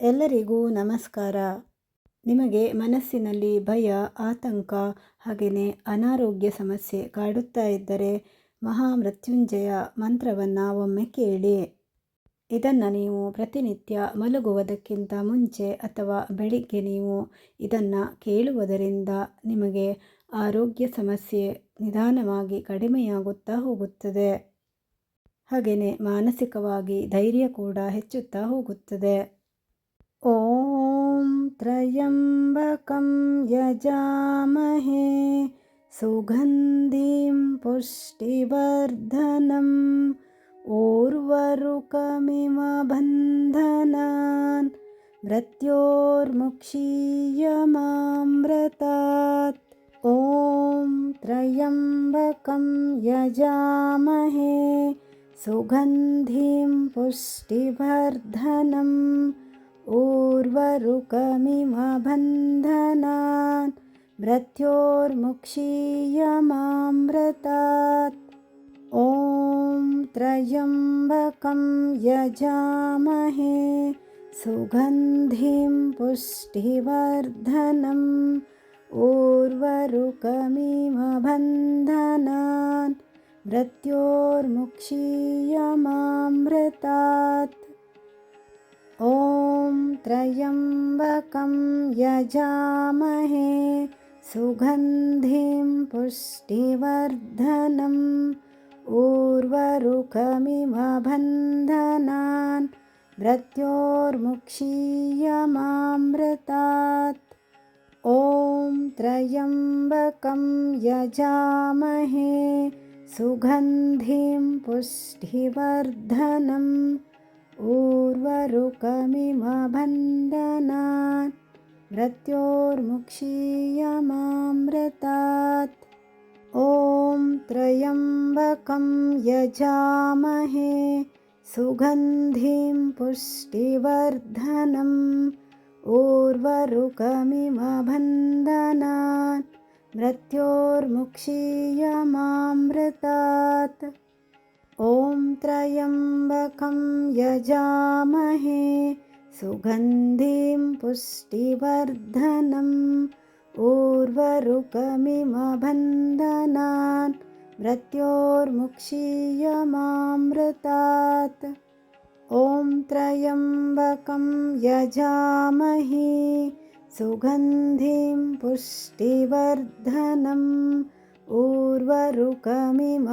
ಎಲ್ಲರಿಗೂ ನಮಸ್ಕಾರ. ನಿಮಗೆ ಮನಸ್ಸಿನಲ್ಲಿ ಭಯ, ಆತಂಕ ಹಾಗೆಯೇ ಅನಾರೋಗ್ಯ ಸಮಸ್ಯೆ ಕಾಡುತ್ತಾ ಇದ್ದರೆ ಮಹಾಮೃತ್ಯುಂಜಯ ಮಂತ್ರವನ್ನು ಒಮ್ಮೆ ಕೇಳಿ. ಇದನ್ನು ನೀವು ಪ್ರತಿನಿತ್ಯ ಮಲಗುವುದಕ್ಕಿಂತ ಮುಂಚೆ ಅಥವಾ ಬೆಳಿಗ್ಗೆ ನೀವು ಇದನ್ನು ಕೇಳುವುದರಿಂದ ನಿಮಗೆ ಆರೋಗ್ಯ ಸಮಸ್ಯೆ ನಿಧಾನವಾಗಿ ಕಡಿಮೆಯಾಗುತ್ತಾ ಹೋಗುತ್ತದೆ. ಹಾಗೆಯೇ ಮಾನಸಿಕವಾಗಿ ಧೈರ್ಯ ಕೂಡ ಹೆಚ್ಚುತ್ತಾ ಹೋಗುತ್ತದೆ. ॐ त्र्यम्बकं यजामहे सुगन्धिं पुष्टिवर्धनम् ऊर्वरुकमिव बन्धनान् मृत्योर्मुक्षीयमामृतात्। ॐ त्र्यम्बकं यजामहे सुगन्धिं पुष्टिवर्धनम् ऊर्वरुकमिव बन्धनान् मृत्योर्मुक्षीयमामृतात् ॐ त्र्यम्बकं यजामहे सुगन्धिं पुष्टिवर्धनम् ऊर्वरुकमिव बन्धनान् मृत्योर्मुक्षीयमामृतात् ॐ त्र्यम्बकं यजामहे सुगन्धिं पुष्टिवर्धनम् ऊर्वरुकमिव बन्धनान् मृत्योर्मुक्षीयमामृतात् ॐ त्र्यम्बकं यजामहे सुगन्धिं पुष्टिवर्धनम् ऊर्वरुकमिव बन्धनान् मृत्योर्मुक्षीयमामृतात् ॐ त्र्यम्बकं यजामहे सुगन्धिं पुष्टिवर्धनम्। ऊर्वरुकमिव बन्धनान् मृत्योर्मुक्षीयमामृतात् ॐ त्र्यम्बकं यजामहे सुगन्धिं पुष्टिवर्धनम् ऊर्वरुकमिव बन्धनान् मृत्योर्मुक्षीयमामृतात्। ॐ त्र्यम्बकं यजामहे सुगन्धिं पुष्टिवर्धनम् ऊर्वरुकमिव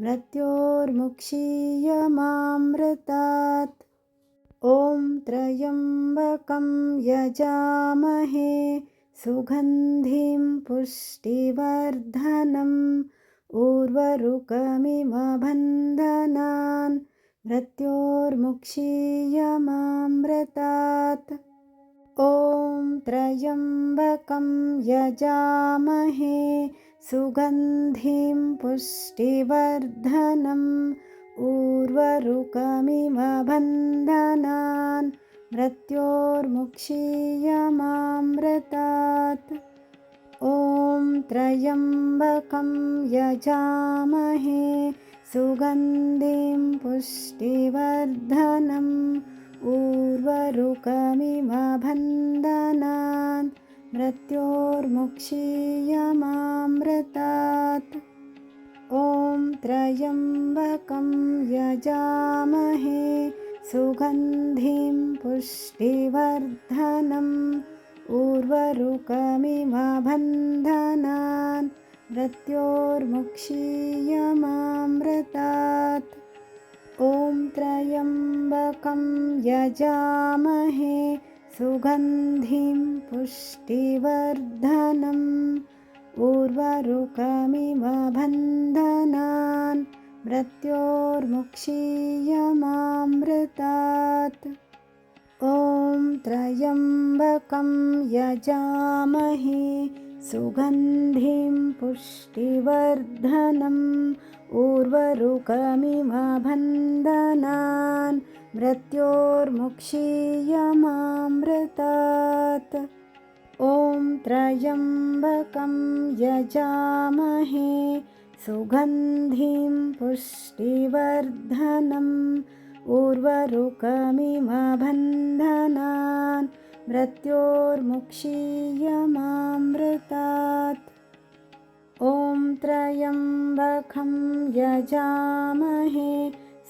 बन्धनान् मृत्योर्मुक्षीयमामृतात्। ॐ त्र्यम्बकं यजामहे सुगन्धिं पुष्टिवर्धनम् ऊर्वरुकमिव बन्धनान् मृत्योर्मुक्षीयमामृतात्। ॐ त्र्यम्बकं यजामहे सुगन्धिं पुष्टिवर्धनम् ऊर्वरुकमिव बन्धनान् मृत्योर्मुक्षीयमामृतात्। ॐ त्र्यम्बकं यजामहे सुगन्धिं पुष्टिवर्धनम् ऊर्वरुकमिव बन्धनान् मृत्योर्मुक्षीयमामृतात्। ॐ त्र्यम्बकं यजामहे सुगन्धिं पुष्टिवर्धनम् ऊर्वरुकमिव बन्धनान् मृत्योर्मुक्षीयमामृतात्। ॐ त्र्यम्बकं यजामहे सुगन्धिं पुष्टिवर्धनम् ऊर्वरुकमिव बन्धनान् मृत्योर्मुक्षीयमामृतात्। ॐ त्र्यम्बकं यजामहे सुगन्धिं पुष्टिवर्धनम् ऊर्वरुकमिव बन्धनान् मृत्योर्मुक्षीयमामृतात्। ॐ त्र्यम्बकं यजामहे सुगन्धिं पुष्टिवर्धनम् उर्वरुकमिव बन्धनान् मृत्योर्मुक्षीयमामृतात्। ॐ त्र्यम्बकं यजामहे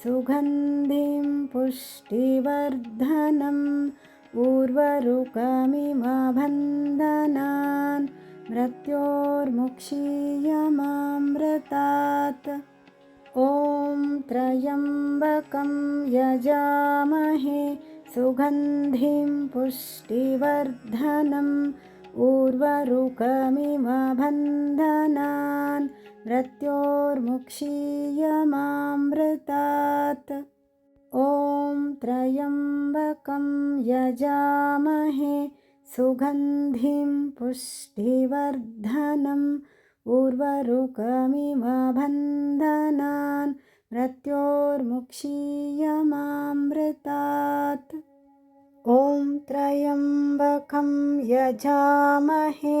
सुगन्धिं पुष्टिवर्धनम्। उर्वरुकमिव बन्धनान् मृत्योर्मुक्षीयमामृतात्। ॐ त्र्यम्बकं यजामहे। सुगन्धिं पुष्टिवर्धनम्। उर्वरुकमिव बन्धनान् मृत्योर्मुक्षीयमामृतात् ॐ त्र्यम्बकं यजामहे सुगन्धिं पुष्टिवर्धनम् उर्वरुकमिव बन्धनान् मृत्योर्मुक्षीयमामृतात् ॐ त्र्यम्बकं यजामहे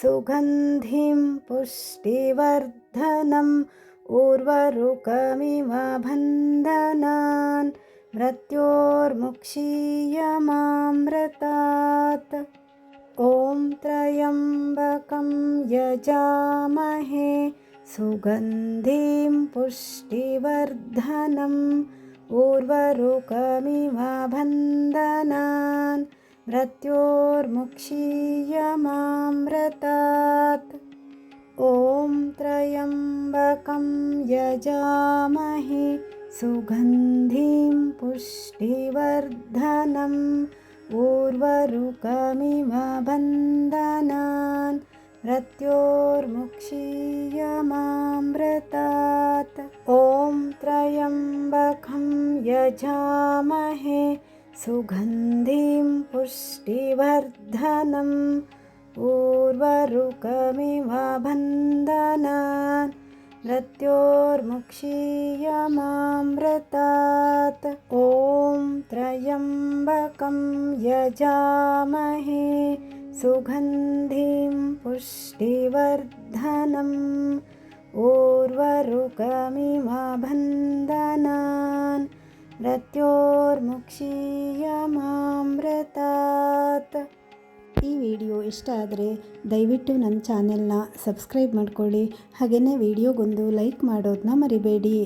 सुगन्धिं पुष्टिवर्धनम् उर्वरुकमिव बन्धनान् मृत्योर्मुक्षीयमामृतात्। ॐ त्र्यम्बकं यजामहे सुगन्धिं पुष्टिवर्धनम् उर्वरुकमिव बन्धनान् मृत्योर्मुक्षीयमामृतात् ॐ त्र्यम्बकं यजामहे सुगन्धिं पुष्टिवर्धनम् उर्वरुकमिव बन्धनान् मृत्योर्मुक्षीयमामृतात् ॐ त्र्यम्बकं यजामहे सुगन्धिं पुष्टिवर्धनम् उर्वरुकमिव बन्धनान् मृत्योर्मुक्षीयमामृतात्। ॐ त्र्यम्बकं यजामहे सुगन्धिं पुष्टिवर्धनम् उर्वरुकमिव बन्धनान् मृत्योर्मुक्षीयमामृतात् ಈ ವಿಡಿಯೋ ಇಷ್ಟ ಆದರೆ ದಯವಿಟ್ಟು ನನ್ನ ಚಾನೆಲ್ನ ಸಬ್ಸ್ಕ್ರೈಬ್ ಮಾಡ್ಕೊಳ್ಳಿ. ಹಾಗೆಯೇ ವಿಡಿಯೋಗೊಂದು ಲೈಕ್ ಮಾಡೋದನ್ನ ಮರಿಬೇಡಿ.